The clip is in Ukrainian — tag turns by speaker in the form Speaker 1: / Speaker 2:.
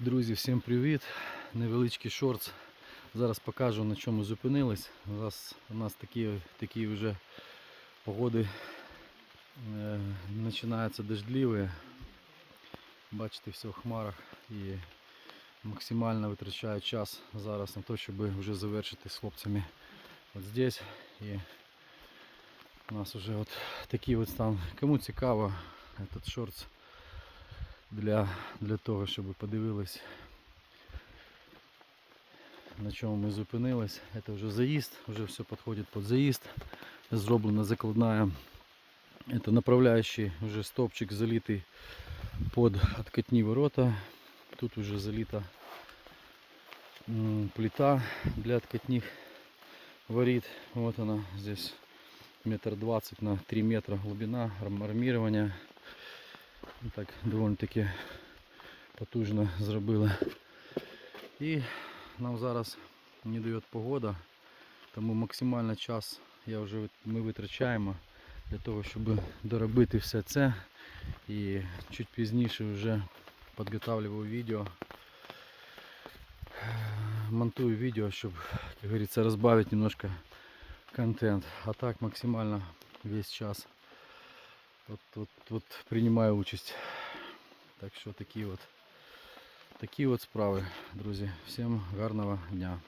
Speaker 1: Друзі, всім привіт! Невеличкий шортс. Зараз покажу на чому зупинились. Нас, у нас такі, такі вже погоди е, починаються дождливі. Бачите, все в хмарах і максимально витрачаю час зараз на те, щоб вже завершити з хлопцями от здесь. І у нас вже от такий от стан. Кому цікаво, этот шортс для, для того, щоб ви подивились, на чому ми зупинились. Це вже заїзд, вже все підходить під заїзд. Зроблена закладная. Это направляющий уже стопчик залитый под откатні ворота. Тут уже залита плита для откатних ворит. Вот она здесь метр двадцать на 3 метра глубина арм- Так доволі-таки потужно зробили. І нам зараз не дає погода, тому максимально час я вже, ми витрачаємо для того, щоб доробити все це. І чуть пізніше вже підготавливаю відео. Монтую відео, щоб, як говорится, розбавити немножко контент. А так максимально весь час от, от, от приймаю участь. Так що такі от, такі от справи, друзі. Всім гарного дня.